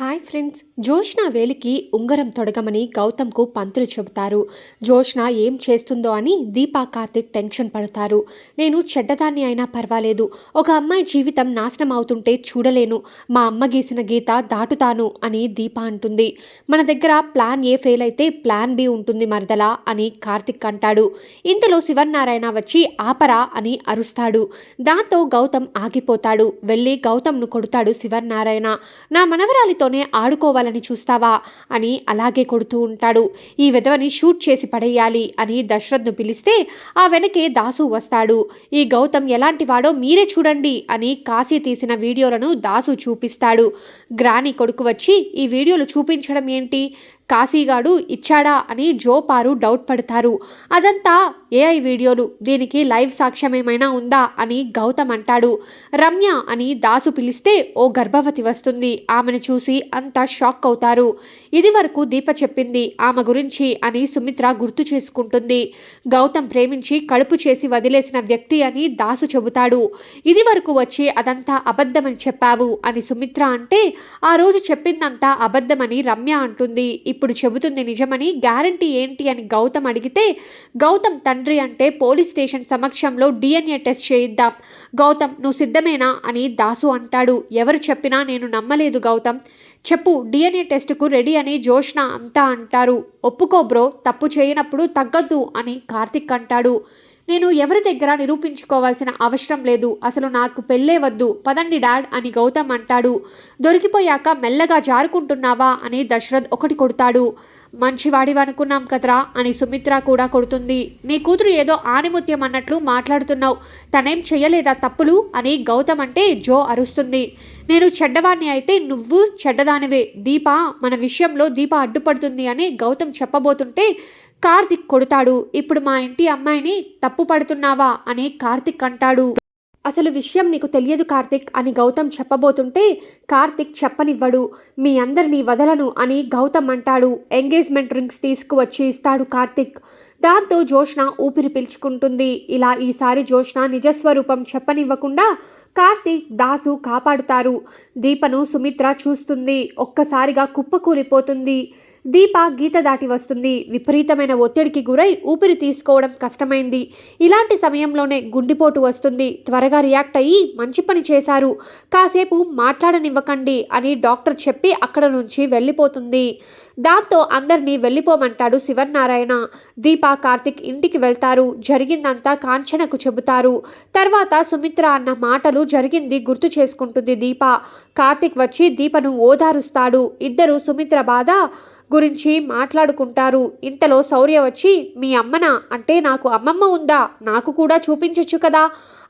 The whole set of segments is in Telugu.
Hi friends. జోష్న వేలికి ఉంగరం తొడగమని గౌతమ్కు పంతులు చెబుతారు. జోష్న ఏం చేస్తుందో అని దీపా కార్తిక్ టెన్షన్ పడతారు. నేను చెడ్డదాన్ని అయినా పర్వాలేదు. ఒక అమ్మాయి జీవితం నాశనం అవుతుంటే చూడలేను. మా అమ్మ గీసిన గీత దాటుతాను అని దీపా అంటుంది. మన దగ్గర ప్లాన్ ఏ ఫెయిల్ అయితే ప్లాన్ బి ఉంటుంది మరదలా అని కార్తిక్ అంటాడు. ఇంతలో శివన్నారాయణ వచ్చి ఆపరా అని అరుస్తాడు. దాంతో గౌతమ్ ఆగిపోతాడు. వెళ్ళి గౌతమ్ను కొడతాడు శివన్నారాయణ. నా మనవరాలితో మనవరాలితోనే ఆడుకోవాలని చూస్తావా అని అలాగే కొడుతూ ఉంటాడు. ఈ విధవని షూట్ చేసి పడేయాలి అని దశరథ్ను పిలిస్తే ఆ వెనకే దాసు వస్తాడు. ఈ గౌతమ్ ఎలాంటి వాడో మీరే చూడండి అని కాశీ తీసిన వీడియోలను దాసు చూపిస్తాడు. గ్రాని కొడుకు వచ్చి ఈ వీడియోలు చూపించడం ఏంటి? కాశీగాడు ఇచ్చాడా అని జోపారు డౌట్ పడతారు. అదంతా ఏఐ వీడియోలు. దీనికి లైవ్ సాక్ష్యం ఏమైనా ఉందా అని గౌతమ్ అంటాడు. రమ్య అని దాసు పిలిస్తే ఓ గర్భవతి వస్తుంది. ఆమెను చూసి అంతా షాక్ అవుతారు. ఇది వరకు దీప చెప్పింది ఆమె గురించి అని సుమిత్ర గుర్తు చేసుకుంటుంది. గౌతమ్ ప్రేమించి కడుపు చేసి వదిలేసిన వ్యక్తి అని దాసు చెబుతాడు. ఇది వరకు వచ్చి అదంతా అబద్ధమని చెప్పావు అని సుమిత్ర అంటే ఆ రోజు చెప్పిందంతా అబద్ధమని రమ్య అంటుంది. ఇప్పుడు చెబుతుంది నిజమని గ్యారంటీ ఏంటి అని గౌతమ్ అడిగితే గౌతమ్ తండ్రి అంటే పోలీస్ స్టేషన్ సమక్షంలో డిఎన్ఏ టెస్ట్ చేయిద్దాం. గౌతమ్ నువ్వు సిద్ధమేనా? అని దాసు అంటాడు. ఎవరు చెప్పినా నేను నమ్మలేదు గౌతమ్. చెప్పు డిఎన్ఏ టెస్ట్కు రెడీ అని జోష్న అంతా అంటారు. ఒప్పుకో బ్రో తప్పు చేయనప్పుడు తగ్గద్దు అని కార్తిక్ అంటాడు. నేను ఎవరి దగ్గర నిరూపించుకోవాల్సిన అవసరం లేదు. అసలు నాకు పెళ్ళే వద్దు. పదండి డాడ్ అని గౌతమ్ అంటాడు. దొరికిపోయాక మెల్లగా జారుకుంటున్నావా అని దశరథ్ ఒకటి కొడతాడు. మంచివాడివనుకున్నాం కదరా అని సుమిత్ర కూడా కొడుతుంది. నీ కూతురు ఏదో ఆనిముత్యం అన్నట్లు మాట్లాడుతున్నావు. తనేం చెయ్యలేదా తప్పులు? అని గౌతమ్ అంటే జో అరుస్తుంది. నేను చెడ్డవాణ్ణి అయితే నువ్వు చెడ్డదానివే. దీప మన విషయంలో దీప అడ్డుపడుతుంది అని గౌతమ్ చెప్పబోతుంటే కార్తిక్ కొడతాడు. ఇప్పుడు మా ఇంటి అమ్మాయిని తప్పు పడుతున్నావా అని కార్తిక్ అంటాడు. అసలు విషయం నీకు తెలియదు కార్తిక్ అని గౌతమ్ చెప్పబోతుంటే కార్తిక్ చెప్పనివ్వడు. మీ అందరినీ వదలను అని గౌతమ్ అంటాడు. ఎంగేజ్మెంట్ రింగ్స్ తీసుకువచ్చి ఇస్తాడు కార్తిక్. దాంతో జోష్న ఊపిరి పీల్చుకుంటుంది. ఇలా ఈసారి జోష్న నిజస్వరూపం చెప్పనివ్వకుండా కార్తీక్ దాసు కాపాడుతారు. దీపను సుమిత్ర చూస్తుంది. ఒక్కసారిగా కుప్పకూలిపోతుంది. దీప గీత దాటి వస్తుంది. విపరీతమైన ఒత్తిడికి గురై ఊపిరి తీసుకోవడం కష్టమైంది. ఇలాంటి సమయంలోనే గుండెపోటు వస్తుంది. త్వరగా రియాక్ట్ అయ్యి మంచి పని చేశారు. కాసేపు మాట్లాడనివ్వకండి అని డాక్టర్ చెప్పి అక్కడ నుంచి వెళ్ళిపోతుంది. దాంతో అందరినీ వెళ్ళిపోమంటాడు శివనారాయణ దీప కార్తిక్ ఇంటికి వెళ్తారు. జరిగిందంతా కాంచనకు చెబుతారు. తర్వాత సుమిత్ర అన్న మాటలు జరిగింది గుర్తు చేసుకుంటుంది దీప. కార్తిక్ వచ్చి దీపను ఓదారుస్తాడు. ఇద్దరు సుమిత్ర బాధ గురించి మాట్లాడుకుంటారు. ఇంతలో శౌర్య వచ్చి మీ అమ్మన? అంటే నాకు అమ్మమ్మ ఉందా? నాకు కూడా చూపించొచ్చు కదా.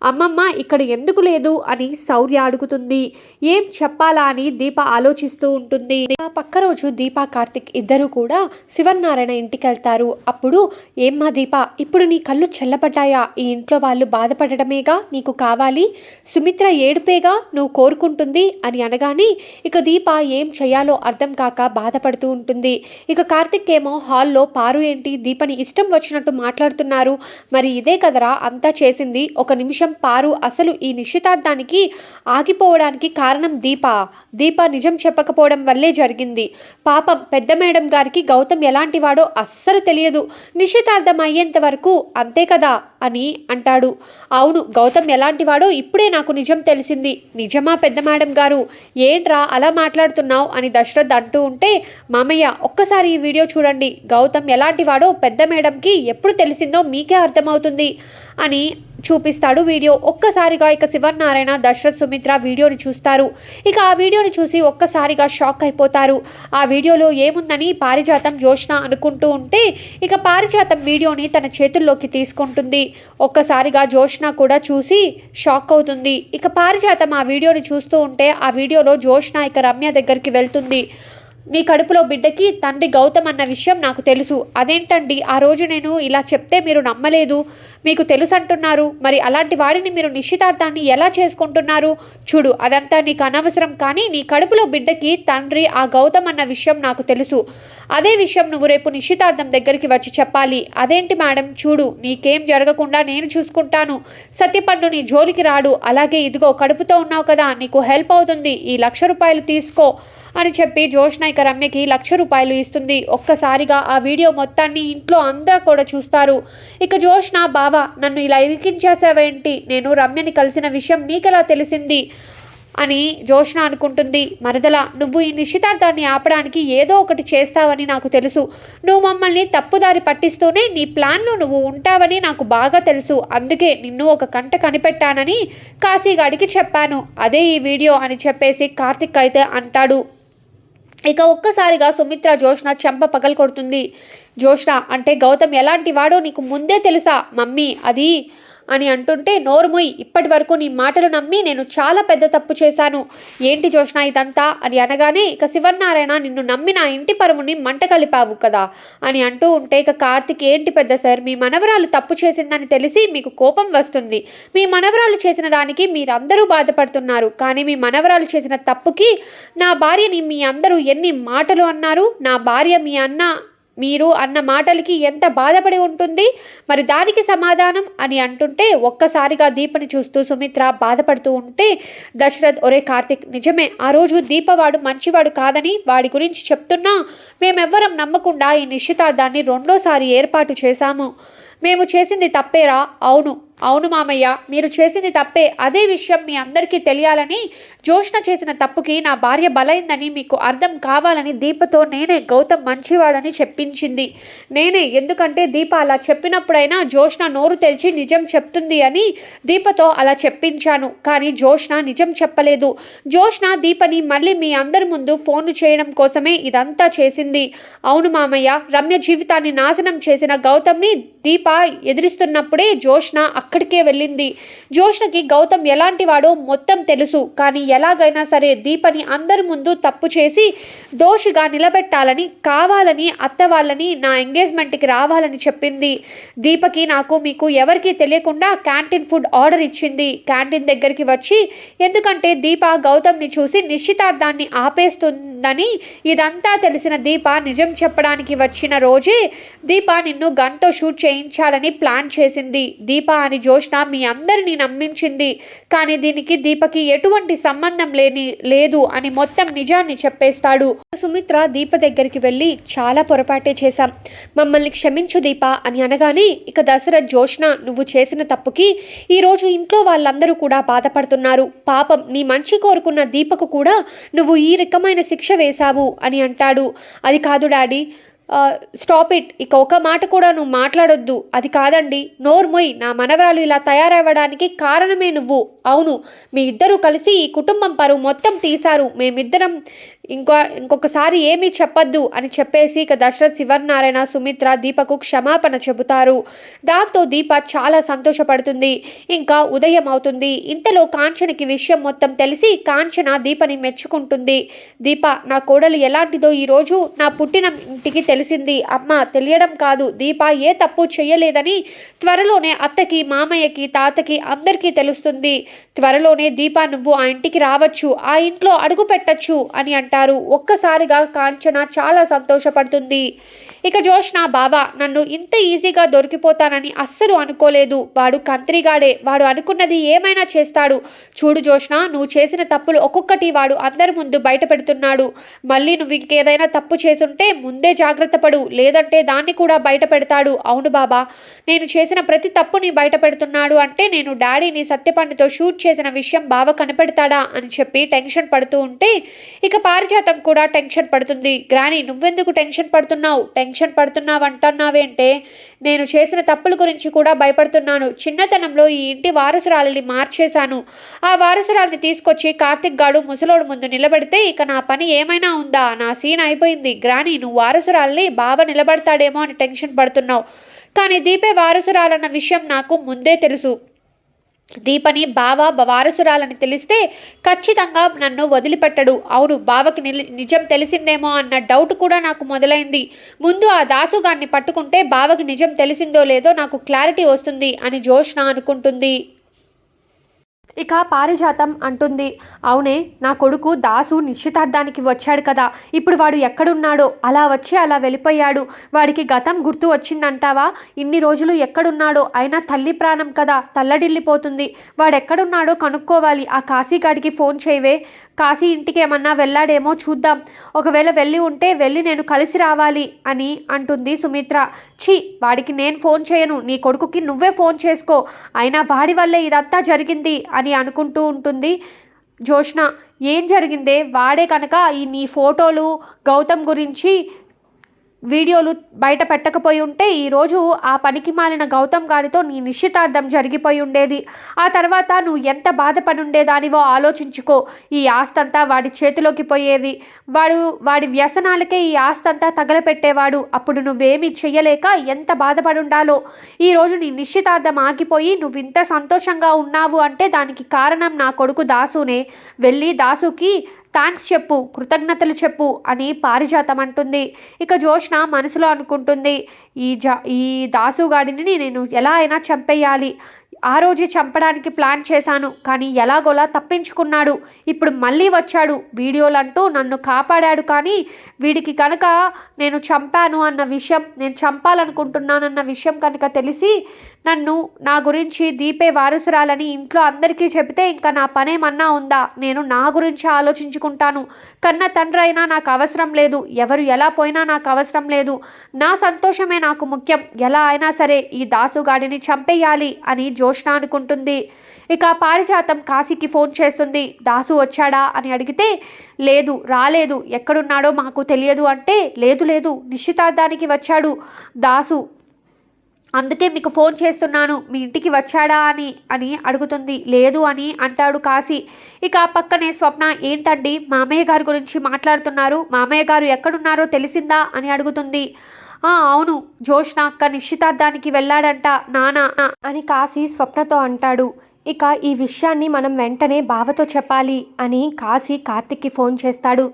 అమ్మమ్మ ఇక్కడ ఎందుకు లేదు? అని శౌర్య అడుగుతుంది. ఏం చెప్పాలా? అని దీప ఆలోచిస్తూ ఉంటుంది. ఆ పక్క రోజు దీప కార్తిక్ ఇద్దరు కూడా శివనారాయణ ఇంటికి వెళ్తారు. అప్పుడు ఏమ్మా దీప ఇప్పుడు నీ కళ్ళు చల్లబడ్డాయా? ఈ ఇంట్లో వాళ్ళు బాధపడటమేగా? నీకు కావాలి? సుమిత్ర ఏడుపేగా? నువ్వు కోరుకుంటుంది? అని అనగానే ఇక దీప ఏం చేయాలో అర్థం కాక బాధపడుతూ ఉంటుంది. ఇక కార్తిక్ ఏమో హాల్లో పారు ఏంటి? దీపని ఇష్టం వచ్చినట్టు మాట్లాడుతున్నారు. మరి ఇదే కదరా? అంతా చేసింది ఒక నిమిషం పారు. అసలు ఈ నిశ్చితార్థానికి ఆగిపోవడానికి కారణం దీప. దీప నిజం చెప్పకపోవడం వల్లే జరిగింది. పాపం పెద్ద మేడం గారికి గౌతమ్ ఎలాంటి వాడో అస్సలు తెలియదు. నిశ్చితార్థం అయ్యేంత వరకు అంతే కదా అని అంటాడు. అవును గౌతమ్ ఎలాంటి వాడో ఇప్పుడే నాకు నిజం తెలిసింది. నిజమా పెద్ద మేడం గారు? ఏంట్రా అలా మాట్లాడుతున్నావు? అని దశరథ్ అంటూ ఉంటే మామయ్య ఒక్కసారి ఈ వీడియో చూడండి. గౌతమ్ ఎలాంటి వాడో పెద్ద మేడంకి ఎప్పుడు తెలిసిందో మీకే అర్థమవుతుంది అని చూపిస్తాడు వీడియో. ఒక్కసారిగా ఇక శివనారాయణ దశరథ్ సుమిత్ర వీడియోని చూస్తారు. ఇక ఆ వీడియోని చూసి ఒక్కసారిగా షాక్ అయిపోతారు. ఆ వీడియోలో ఏముందని పారిజాతం జోష్న అనుకుంటూ ఉంటే ఇక పారిజాతం వీడియోని తన చేతుల్లోకి తీసుకుంటుంది. ఒక్కసారిగా జోష్న కూడా చూసి షాక్ అవుతుంది. ఇక పారిజాతం ఆ వీడియోని చూస్తూ ఉంటే ఆ వీడియోలో జోష్న ఇక రమ్య దగ్గరికి వెళ్తుంది. నీ కడుపులో బిడ్డకి తండ్రి గౌతమ్ అన్న విషయం నాకు తెలుసు. అదేంటండి? ఆ రోజు నేను ఇలా చెప్తే మీరు నమ్మలేదు. మీకు తెలుసు అంటున్నారు మరి అలాంటి వాడిని మీరు నిశ్చితార్థాన్ని ఎలా చేసుకుంటున్నారు? చూడు అదంతా నీకు అనవసరం కానీ నీ కడుపులో బిడ్డకి తండ్రి ఆ గౌతమ్ అన్న విషయం నాకు తెలుసు. అదే విషయం నువ్వు రేపు నిశ్చితార్థం దగ్గరికి వచ్చి చెప్పాలి. అదేంటి మేడం? చూడు నీకేం జరగకుండా నేను చూసుకుంటాను. సత్యపండు నీ జోలికి రాడు. అలాగే ఇదిగో కడుపుతో ఉన్నావు కదా నీకు హెల్ప్ అవుతుంది. ఈ లక్ష రూపాయలు తీసుకో. అని చెప్పి జోష్న ఇక రమ్యకి లక్ష రూపాయలు ఇస్తుంది. ఒక్కసారిగా ఆ వీడియో మొత్తాన్ని ఇంట్లో అందా కూడా చూస్తారు. ఇక జోష్న బావ నన్ను ఇలా ఇరికించేసావేంటి? నేను రమ్యని కలిసిన విషయం నీకెలా తెలిసింది? అని జోష్న అనుకుంటుంది. మరదల నువ్వు ఈ నిశ్చితార్థాన్ని ఆపడానికి ఏదో ఒకటి చేస్తావని నాకు తెలుసు. నువ్వు మమ్మల్ని తప్పుదారి పట్టిస్తూనే నీ ప్లాన్లో నువ్వు ఉంటావని నాకు బాగా తెలుసు. అందుకే నిన్ను ఒక కంట కనిపెట్టానని కాశీగాడికి చెప్పాను. అదే ఈ వీడియో అని చెప్పేసి కార్తిక్ అయితే అంటాడు. ఇక ఒక్కసారిగా సుమిత్ర జోష్న చెంప పగలకొడుతుంది జోష్న అంటే గౌతమ్ ఎలాంటి వాడో నీకు ముందే తెలుసా? మమ్మీ అది అని అంటుంటే నోరుముయ్ ఇప్పటి వరకు నీ మాటలు నమ్మి నేను చాలా పెద్ద తప్పు చేశాను. ఏంటి జోష్న ఇదంతా? అని అనగానే ఇక శివనారాయణ నిన్ను నమ్మి నా ఇంటి పరుముని మంట కలిపావు కదా? అని అంటూ ఉంటే ఇక కార్తిక్ ఏంటి పెద్ద సార్? మీ మనవరాలు తప్పు చేసిందని తెలిసి మీకు కోపం వస్తుంది. మీ మనవరాలు చేసిన దానికి మీరందరూ బాధపడుతున్నారు. కానీ మీ మనవరాలు చేసిన తప్పుకి నా భార్యని మీ అందరూ ఎన్ని మాటలు అన్నారు? నా భార్య మీ అన్న మీరు అన్న మాటలకి ఎంత బాధపడి ఉంటుంది? మరి దానికి సమాధానం అని అంటుంటే ఒక్కసారిగా దీపని చూస్తూ సుమిత్ర బాధపడుతూ ఉంటే దశరథ్ ఒరే కార్తిక్ నిజమే ఆ రోజు దీపవాడు మంచివాడు కాదని వాడి గురించి చెప్తున్నా. మేమెవ్వరం నమ్మకుండా ఈ నిశ్చితార్థాన్ని రెండోసారి ఏర్పాటు చేశాము. మేము చేసింది తప్పేరా? అవును అవును మామయ్య మీరు చేసింది తప్పే. అదే విషయం మీ అందరికీ తెలియాలని జోష్న చేసిన తప్పుకి నా భార్య బలైందని మీకు అర్థం కావాలని దీపతో నేనే గౌతమ్ మంచివాడని చెప్పించింది. నేనే ఎందుకంటే దీప అలా చెప్పినప్పుడైనా జోష్న నోరు తెరిచి నిజం చెప్తుంది అని దీపతో అలా చెప్పించాను. కానీ జోష్న నిజం చెప్పలేదు. జోష్ణ దీపని మళ్ళీ మీ అందరి ముందు ఫోన్ చేయడం కోసమే ఇదంతా చేసింది. అవును మామయ్య రమ్య జీవితాన్ని నాశనం చేసిన గౌతమ్ని దీప ఎదిరిస్తున్నప్పుడే జోష్న అక్కడికే వెళ్ళింది. జోష్ణకి గౌతమ్ ఎలాంటి వాడో మొత్తం తెలుసు. కానీ ఎలాగైనా సరే దీపని అందరి ముందు తప్పు చేసి దోషిగా నిలబెట్టాలని కావాలని అత్త వాళ్ళని నా ఎంగేజ్మెంట్కి రావాలని చెప్పింది. దీపకి నాకు మీకు ఎవరికీ తెలియకుండా క్యాంటీన్ ఫుడ్ ఆర్డర్ ఇచ్చింది. క్యాంటీన్ దగ్గరికి వచ్చి ఎందుకంటే దీప గౌతమ్ని చూసి నిశ్చితార్థాన్ని ఆపేస్తుందని ఇదంతా తెలిసిన దీప నిజం చెప్పడానికి వచ్చిన రోజే దీప నిన్ను గన్తో షూట్ చేయించాలని ప్లాన్ చేసింది. దీప అని జోష్న మీ అందరినీ నమ్మించింది. కానీ దీనికి దీపకి ఎటువంటి సంబంధం లేని లేదు అని మొత్తం నిజాన్ని చెప్పేస్తాడు. సుమిత్ర దీప దగ్గరికి వెళ్ళి చాలా పొరపాటే చేశాం. మమ్మల్ని క్షమించు దీప అని అనగానే ఇక దశరథ్ జోష్న నువ్వు చేసిన తప్పుకి ఈరోజు ఇంట్లో వాళ్ళందరూ కూడా బాధపడుతున్నారు. పాపం నీ మంచి కోరుకున్న దీపకు కూడా నువ్వు ఈ రకమైన శిక్ష వేశావు అని అంటాడు. అది కాదు డాడీ. స్టాప్ ఇట్ ఇక ఒక మాట కూడా నువ్వు మాట్లాడొద్దు. అది కాదండి నోర్మొయ్. నా మనవరాలు ఇలా తయారవ్వడానికి కారణమే నువ్వు. అవును మీ ఇద్దరు కలిసి ఈ కుటుంబం పరువు మొత్తం తీశారు. మేమిద్దరం ఇంకో ఇంకొకసారి ఏమీ చెప్పద్దు అని చెప్పేసి ఇక దశరథ్ శివనారాయణ సుమిత్ర దీపకు క్షమాపణ చెబుతారు. దాంతో దీప చాలా సంతోషపడుతుంది. ఇంకా ఉదయం అవుతుంది. ఇంతలో కాంచనకి విషయం మొత్తం తెలిసి కాంచన దీపని మెచ్చుకుంటుంది. దీప నా కోడలు ఎలాంటిదో ఈరోజు నా పుట్టిన ఇంటికి తెలిసింది. అమ్మ తెలియడం కాదు. దీప ఏ తప్పు చేయలేదని త్వరలోనే అత్తకి మామయ్యకి తాతకి అందరికీ తెలుస్తుంది. త్వరలోనే దీపా నువ్వు ఆ ఇంటికి రావచ్చు ఆ ఇంట్లో అడుగు పెట్టచ్చు అని అంటారు. ఒక్కసారిగా కాంచన చాలా సంతోషపడుతుంది. ఇక జోష్న బావా నన్ను ఇంత ఈజీగా దొరికిపోతానని అస్సలు అనుకోలేదు. వాడు కంత్రిగాడే. వాడు అనుకున్నది ఏమైనా చేస్తాడు. చూడు జోష్న నువ్వు చేసిన తప్పులు ఒక్కొక్కటి వాడు అందరి ముందు బయటపెడుతున్నాడు. మళ్ళీ నువ్వు ఇంకేదైనా తప్పు చేసుంటే ముందే జాగ్రత్త పడు. లేదంటే దాన్ని కూడా బయట పెడతాడు అవును బాబా నేను చేసిన ప్రతి తప్పుని బయట పెడుతున్నాడు అంటే నేను డాడీని సత్యపండితో షూట్ చేసిన విషయం బావ కనపెడతాడా అని చెప్పి టెన్షన్ పడుతూ ఉంటే ఇక పారిజాతం కూడా టెన్షన్ పడుతుంది. గ్రాని నువ్వెందుకు టెన్షన్ పడుతున్నావు? టెన్షన్ పడుతున్నావు అంటున్నావేంటే? నేను చేసిన తప్పుల గురించి కూడా భయపడుతున్నాను. చిన్నతనంలో ఈ ఇంటి వారసురాలిని మార్చేశాను. ఆ వారసురాలిని తీసుకొచ్చి కార్తిక్ గాడు ముసలోడు ముందు నిలబెడితే ఇక నా పని ఏమైనా ఉందా? నా సీన్ అయిపోయింది. గ్రాని నువ్వు వారసురాలిని బావ నిలబడతాడేమో అని టెన్షన్ పడుతున్నావు. కానీ దీపే వారసురాలన్న విషయం నాకు ముందే తెలుసు. దీపని బావ వారసురాలని తెలిస్తే ఖచ్చితంగా నన్ను వదిలిపెట్టడు. అవును బావకి నిలి- నిజం తెలిసిందేమో అన్న డౌట్ కూడా నాకు మొదలైంది. ముందు ఆ దాసుగాన్ని పట్టుకుంటే బావకి నిజం తెలిసిందో లేదో నాకు క్లారిటీ వస్తుంది అని జోష్న అనుకుంటుంది. ఇక పారిజాతం అంటుంది. అవునే నా కొడుకు దాసు నిశ్చితార్థానికి వచ్చాడు కదా. ఇప్పుడు వాడు ఎక్కడున్నాడో? అలా వచ్చి అలా వెళ్ళిపోయాడు. వాడికి గతం గుర్తు వచ్చిందంటావా? ఇన్ని రోజులు ఎక్కడున్నాడో? అయినా తల్లి ప్రాణం కదా తల్లడిల్లిపోతుంది. వాడెక్కడున్నాడో కనుక్కోవాలి. ఆ కాశీగాడికి ఫోన్ చేయవే. కాశీ ఇంటికి ఏమన్నా వెళ్ళాడేమో చూద్దాం. ఒకవేళ వెళ్ళి ఉంటే వెళ్ళి నేను కలిసి రావాలి అని అంటుంది సుమిత్ర. ఛీ వాడికి నేను ఫోన్ చేయను. నీ కొడుకుకి నువ్వే ఫోన్ చేసుకో. అయినా వాడి వల్లే ఇదంతా జరిగింది. అని అనుకుంటూ ఉంటుంది. జోష్న ఏం జరిగిందే? వాడే కనుక ఈ నీ ఫోటోలు గౌతమ్ గురించి వీడియోలు బయట పెట్టకపోయి ఉంటే ఈరోజు ఆ పనికి మాలిన గౌతమ్ గారితో నీ నిశ్చితార్థం జరిగిపోయి ఉండేది. ఆ తర్వాత నువ్వు ఎంత బాధపడి ఉండేదానివో ఆలోచించుకో. ఈ ఆస్తంతా వాడి చేతిలోకి పోయేది. వాడు వాడి వ్యసనాలకే ఈ ఆస్తంతా తగలపెట్టేవాడు. అప్పుడు నువ్వేమీ చెయ్యలేక ఎంత బాధపడి ఉండాలో ఈరోజు నీ నిశ్చితార్థం ఆగిపోయి నువ్వు ఇంత సంతోషంగా ఉన్నావు అంటే దానికి కారణం నా కొడుకు దాసునే. వెళ్ళి దాసుకి థ్యాంక్స్ చెప్పు కృతజ్ఞతలు చెప్పు అని పారిజాతం అంటుంది ఇక జోష్న మనసులో అనుకుంటుంది ఈ జా ఈ దాసుగాడిని నేను ఎలా అయినా చంపేయాలి. ఆ రోజే చంపడానికి ప్లాన్ చేశాను కానీ ఎలాగోలా తప్పించుకున్నాడు. ఇప్పుడు మళ్ళీ వచ్చాడు. వీడియోలంటూ నన్ను కాపాడాడు కానీ వీడికి కనుక నేను చంపాను అన్న విషయం నేను చంపాలనుకుంటున్నానన్న విషయం కనుక తెలిసి నన్ను నా గురించి దీపే వారసురాలని ఇంట్లో అందరికీ చెబితే ఇంకా నా పనేమన్నా ఉందా? నేను నా గురించి ఆలోచించుకుంటాను. కన్న తండ్రి అయినా నాకు అవసరం లేదు. ఎవరు ఎలా పోయినా నాకు అవసరం లేదు. నా సంతోషమే నాకు ముఖ్యం. ఎలా అయినా సరే ఈ దాసుగాడిని చంపేయాలి అని జో కృష్ణ అనుకుంటుంది. ఇక పారిజాతం కాశీకి ఫోన్ చేస్తుంది. దాసు వచ్చాడా అని అడిగితే లేదు రాలేదు ఎక్కడున్నాడో మాకు తెలియదు అంటే లేదు లేదు నిశ్చితార్థానికి వచ్చాడు దాసు. అందుకే మీకు ఫోన్ చేస్తున్నాను మీ ఇంటికి వచ్చాడా అని అని అడుగుతుంది. లేదు అని అంటాడు కాశీ. ఇక పక్కనే స్వప్న ఏంటండి మామయ్య గారి గురించి మాట్లాడుతున్నారు మామయ్య గారు ఎక్కడున్నారో తెలిసిందా అని అడుగుతుంది. "ఆ, అవును జోష్న అక్క నిశ్చితార్థానికి వెళ్ళాడంట నానా అని కాశీ స్వప్నతో అంటాడు. ఇక ఈ విషయాన్ని మనం వెంటనే బావతో చెప్పాలి అని కాశీ కార్తిక్కి ఫోన్ చేస్తాడు.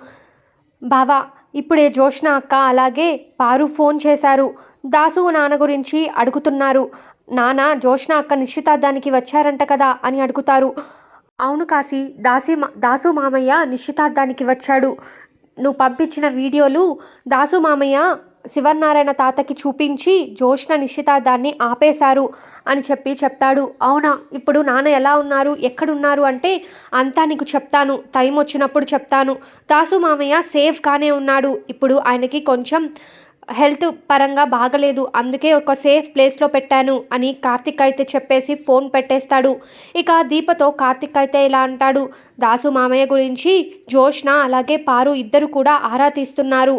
బావా ఇప్పుడే జోష్ణ అక్క అలాగే పారు ఫోన్ చేశారు. దాసు నాన్న గురించి అడుగుతున్నారు. నాన్న జోష్ణ అక్క నిశ్చితార్థానికి వచ్చారంట కదా అని అడుగుతారు. అవును కాశీ దాసి మా- దాసు మామయ్య నిశ్చితార్థానికి వచ్చాడు. నువ్వు పంపించిన వీడియోలు దాసు మామయ్య శివనారాయణ తాతకి చూపించి జోష్ణ నిశ్చితార్థాన్ని ఆపేశారు అని చెప్పి చెప్తాడు. అవునా ఇప్పుడు నాన్న ఎలా ఉన్నారు? ఎక్కడున్నారు అంటే అంతా నీకు చెప్తాను. టైం వచ్చినప్పుడు చెప్తాను. దాసు మామయ్య సేఫ్గానే ఉన్నాడు. ఇప్పుడు ఆయనకి కొంచెం హెల్త్ పరంగా బాగలేదు. అందుకే ఒక సేఫ్ ప్లేస్లో పెట్టాను అని కార్తిక్ అయితే చెప్పేసి ఫోన్ పెట్టేస్తాడు. ఇక దీపతో కార్తిక్ అయితే ఇలా అంటాడు? దాసు మామయ్య గురించి జోష్న అలాగే పారు ఇద్దరు కూడా ఆరా తీస్తున్నారు.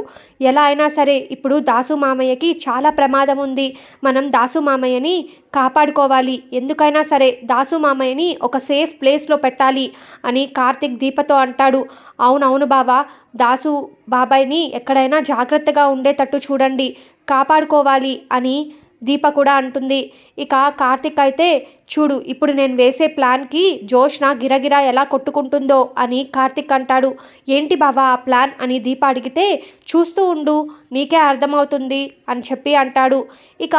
ఎలా అయినా సరే ఇప్పుడు దాసు మామయ్యకి చాలా ప్రమాదం ఉంది. మనం దాసు మామయ్యని కాపాడుకోవాలి. ఎందుకైనా సరే దాసు మామయ్యని ఒక సేఫ్ ప్లేస్లో పెట్టాలి అని కార్తిక్ దీపతో అంటాడు. అవునవును బావా దాసు బాబాయ్ని ఎక్కడైనా జాగ్రత్తగా ఉండేటట్టు చూడండి. కాపాడుకోవాలి అని దీప కూడా అంటుంది. ఇక కార్తిక్ అయితే చూడు ఇప్పుడు నేను వేసే ప్లాన్కి జోష్న గిరగిరా ఎలా కొట్టుకుంటుందో అని కార్తిక్ అంటాడు. ఏంటి బావా ఆ ప్లాన్? అని దీప అడిగితే చూస్తూ ఉండు నీకే అర్థమవుతుంది అని చెప్పి అంటాడు. ఇక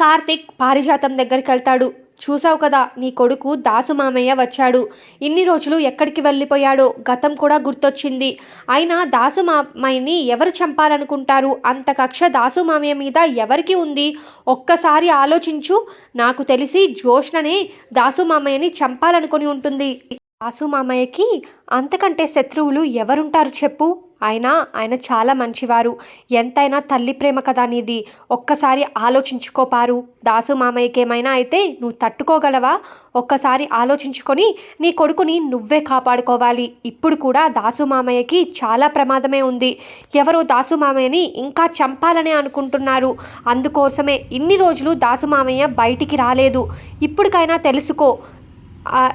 కార్తిక్ పారిజాతం దగ్గరికి వెళ్తాడు. చూసావు కదా నీ కొడుకు దాసు మామయ్య వచ్చాడు. ఇన్ని రోజులు ఎక్కడికి వెళ్ళిపోయాడో గతం కూడా గుర్తొచ్చింది. అయినా దాసు మామయ్యని ఎవరు చంపాలనుకుంటారు? అంత కక్ష దాసు మామయ్య మీద ఎవరికి ఉంది? ఒక్కసారి ఆలోచించు. నాకు తెలిసి జోష్ననే దాసు మామయ్యని చంపాలనుకుని ఉంటుంది. దాసు మామయ్యకి అంతకంటే శత్రువులు ఎవరుంటారు చెప్పు? ఆయన ఆయన చాలా మంచివారు. ఎంతైనా తల్లి ప్రేమ కదా నీది. ఒక్కసారి ఆలోచించుకోపారు. దాసు మామయ్యకి ఏమైనా అయితే నువ్వు తట్టుకోగలవా? ఒక్కసారి ఆలోచించుకొని నీ కొడుకుని నువ్వే కాపాడుకోవాలి. ఇప్పుడు కూడా దాసు మామయ్యకి చాలా ప్రమాదమే ఉంది. ఎవరో దాసు మామయ్యని ఇంకా చంపాలనే అనుకుంటున్నారు. అందుకోసమే ఇన్ని రోజులు దాసు మామయ్య బయటికి రాలేదు. ఇప్పటికైనా తెలుసుకో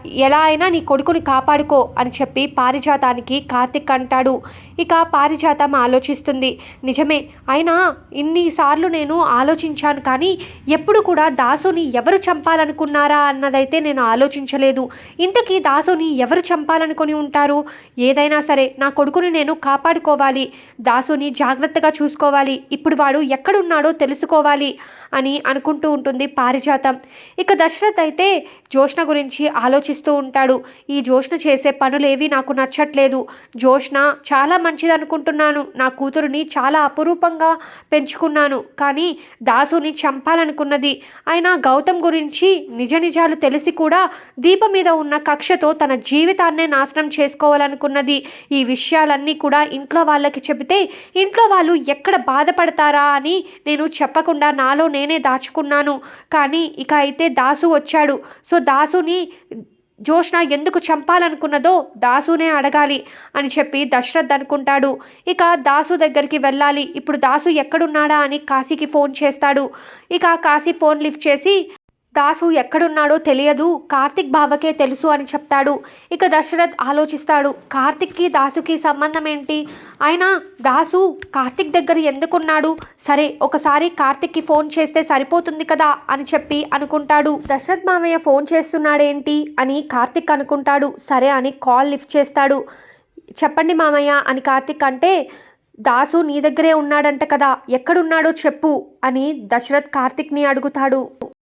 ఎలా అయినా నీ కొడుకుని కాపాడుకో అని చెప్పి పారిజాతానికి కార్తిక్ అంటాడు. ఇక పారిజాతం ఆలోచిస్తుంది. నిజమే అయినా ఇన్నిసార్లు నేను ఆలోచించాను కానీ ఎప్పుడు కూడా దాసుని ఎవరు చంపాలనుకున్నారా అన్నదైతే నేను ఆలోచించలేదు. ఇంతకీ దాసుని ఎవరు చంపాలనుకుని ఉంటారు? ఏదైనా సరే నా కొడుకుని నేను కాపాడుకోవాలి. దాసుని జాగ్రత్తగా చూసుకోవాలి. ఇప్పుడు వాడు ఎక్కడున్నాడో తెలుసుకోవాలి అని అనుకుంటూ ఉంటుంది పారిజాతం. ఇక దశరథ్ అయితే జోష్ణ గురించి ఆలోచిస్తూ ఉంటాడు. ఈ జోష్న చేసే పనులేవి నాకు నచ్చట్లేదు. జోష్న చాలా మంచిది అనుకుంటున్నాను నా కూతురుని చాలా అపురూపంగా పెంచుకున్నాను. కానీ దాసుని చంపాలనుకున్నది. అయినా గౌతమ్ గురించి నిజ నిజాలు తెలిసి కూడా దీప మీద ఉన్న కక్షతో తన జీవితాన్నే నాశనం చేసుకోవాలనుకున్నది. ఈ విషయాలన్నీ కూడా ఇంట్లో వాళ్ళకి చెబితే ఇంట్లో వాళ్ళు ఎక్కడ బాధపడతారా అని నేను చెప్పకుండా నాలో నేనే దాచుకున్నాను. కానీ ఇక అయితే దాసు వచ్చాడు. సో దాసుని జోష్న ఎందుకు చంపాలనుకున్నదో దాసునే అడగాలి అని చెప్పి దశరథ్ అనుకుంటాడు. ఇక దాసు దగ్గరికి వెళ్ళాలి. ఇప్పుడు దాసు ఎక్కడున్నాడా అని కాశీకి ఫోన్ చేస్తాడు. ఇక కాశీ ఫోన్ లిఫ్ట్ చేసి దాసు ఎక్కడున్నాడో తెలియదు. కార్తిక్ బావకే తెలుసు అని చెప్తాడు. ఇక దశరథ్ ఆలోచిస్తాడు. కార్తిక్కి దాసుకి సంబంధం ఏంటి? అయినా దాసు కార్తిక్ దగ్గర ఎందుకున్నాడు? సరే ఒకసారి కార్తిక్కి ఫోన్ చేస్తే సరిపోతుంది కదా అని చెప్పి అనుకుంటాడు. దశరథ్ మామయ్య ఫోన్ చేస్తున్నాడేంటి అని కార్తిక్ అనుకుంటాడు. సరే అని కాల్ లిఫ్ట్ చేస్తాడు. చెప్పండి మామయ్య అని కార్తిక్ అంటే దాసు నీ దగ్గరే ఉన్నాడంట కదా ఎక్కడున్నాడో చెప్పు అని దశరథ్ కార్తిక్ని అడుగుతాడు.